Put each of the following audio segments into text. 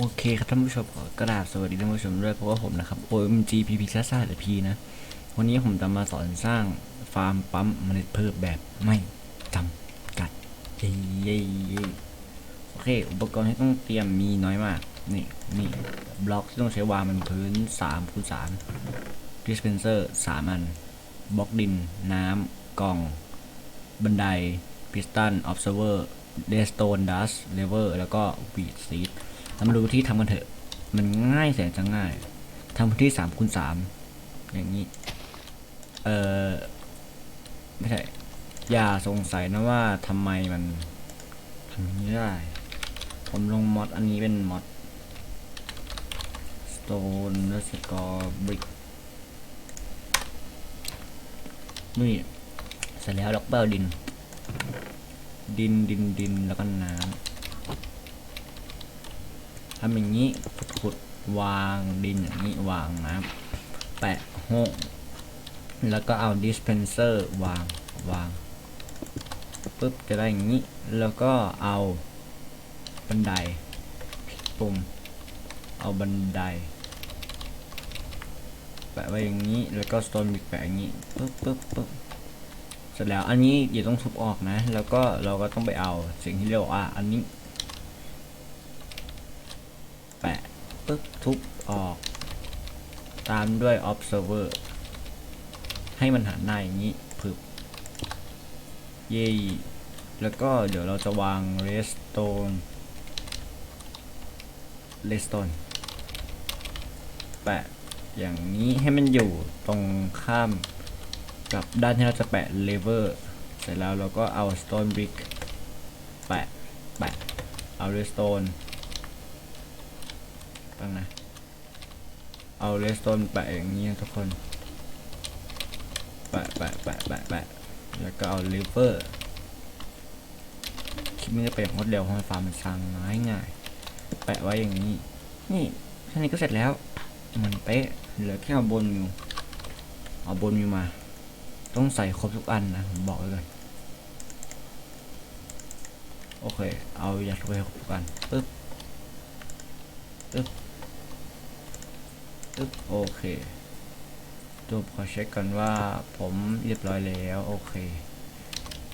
โอเคครับท่านผู้ชมขอกราบสวัสดีท่านผู้ชมด้วยเพราะว่าผมนะครับ OMG PP ซ่าซ่าหรือ P นะ วันนี้ผมจะมาสอนสร้างฟาร์มปั๊มเมล็ดพืชแบบไม่จำกัดเย้เย้เย้โอเค อุปกรณ์ที่ต้องเตรียมมีน้อยมาก นี่นี่บล็อกที่ต้องใช้วางบนพื้น3คูณ3 dispenser 3อันบล็อกดิน น้ำกล่อง บันไดพิสตัน observer redstone dust lever แล้วก็ weed seed เรามาดูที่ทำกันเถอะ มันง่ายแสนจะง่ายทำพื้นที่สามคูณสามอย่างนี้ เออไม่ใช่อย่าสงสัยนะว่าทำไมมันทำอย่ได้ ผมลงมอดอันนี้เป็นมอด stone แล้วสกอร์ brick นี่เสร็จแล้วเราก็ไปเอาดิน ดินดินดินแล้วก็น้ำ ทำอย่างนี้ขุดวางดินอย่างนี้วางน้ำแปะห้องแล้วก็เอาดิสเพนเซอร์วางวางปุ๊บจะได้อย่างนี้ แล้วก็เอาบันไดปุ่ม เอาบันได แปะไว้อย่างนี้ แล้วก็สโตนบิกแปะอย่างนี้ปุ๊บปุ๊บปุ๊บเสร็จแล้วอันนี้อย่าต้องทุบออกนะ แล้วก็เราก็ต้องไปเอาสิ่งที่เรียกว่าอันนี้ แปึ๊บทุบออก ตามด้วย observer ให้มันหันหน้าอย่างนี้พึบเย่แล้วก็เดี๋ยวเราจะวาง redstone redstone แปะอย่างนี้ให้มันอยู่ตรงข้ามกับด้านที่เราจะแปะ lever เสร็จแล้วเราก็เอา stone brick แปะ แปะ เอา redstone ตั้งนะ เอาเลสโตนแปะอย่างนี้ทุกคน แปะแปะแปะแปะแปะแล้วก็เอาลิเวอร์คลิปนี้จะเป็นรวดเร็วเพราะมันฟาร์มมันสร้างง่ายง่าย แปะไว้อย่างนี้ นี่แค่นี้ก็เสร็จแล้ว มันเป๊ะ เหลือแค่เอาบนมิว เอาบนมิวมา ต้องใส่ครบทุกอันนะผมบอกไว้เลยโอเค เอาอยัดไว้ครบทุกอันปึ๊บปึ๊บ โอเคตัวขอเช็คกันว่าผมเรียบร้อยแล้ว โอเค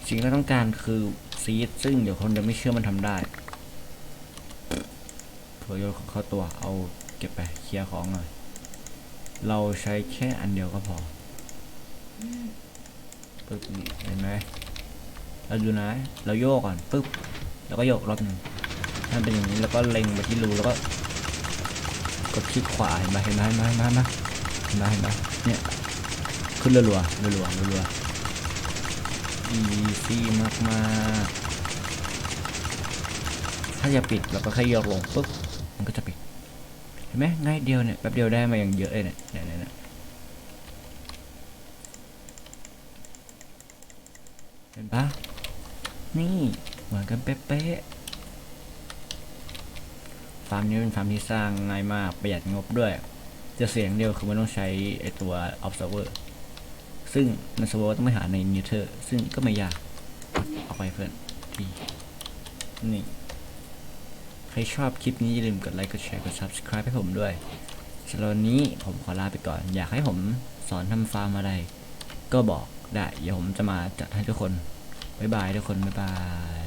สิ่งที่เราต้องการคือซีดซึ่งเดี๋ยวคนจะไม่เชื่อมันทำได้เผื่อโยนของเข้าตัวเอาเก็บไปเคลียร์ของหน่อย เราใช้แค่อันเดียวก็พอปึ๊บเห็นไหมเราดูนะ เราโยกก่อนปึ๊บแล้วก็โยกรอบหนึ่งถ้าเป็นอย่างนี้แล้วก็เล็งไปที่รูแล้วก็ กดคลิกขวาเห็นไหมเห็นไหมเห็นไหมเห็นไหมเห็นไหมเห็นไหมเนี่ยขึ้นรัวรัวรัวรัวรัวรัว EC มากมากถ้าจะปิดเราก็แค่โยกลงปุ๊บมันก็จะปิด เห็นไหมง่ายเดียวเนี่ยแป๊บเดียวได้มาอย่างเยอะเลยเนี่ยเนี่ยเนี่ยเห็นปะนี่เหมือนกันเป๊ะๆาร์มนี้เป็นฟาร์มที่สร้างง่ายมากประหยัดงบด้วย จะเสียงเดียวคือมันต้องใช้ไอตัว observer ซึ่ง observer ต้องไปหาใน nether ซึ่งก็ไม่ยากเอาไปเพื่อนดีนี่ใครชอบคลิปนี้อย่าลืมกดไลค์กดแชร์กด subscribe ให้ผมด้วยสำหรับวันนี้ผมขอลาไปก่อน อยากให้ผมสอนทำฟาร์มอะไร ก็บอกได้ เดี๋ยวผมจะมาจัดให้ทุกคน บ๊ายบายทุกคน บ๊ายบาย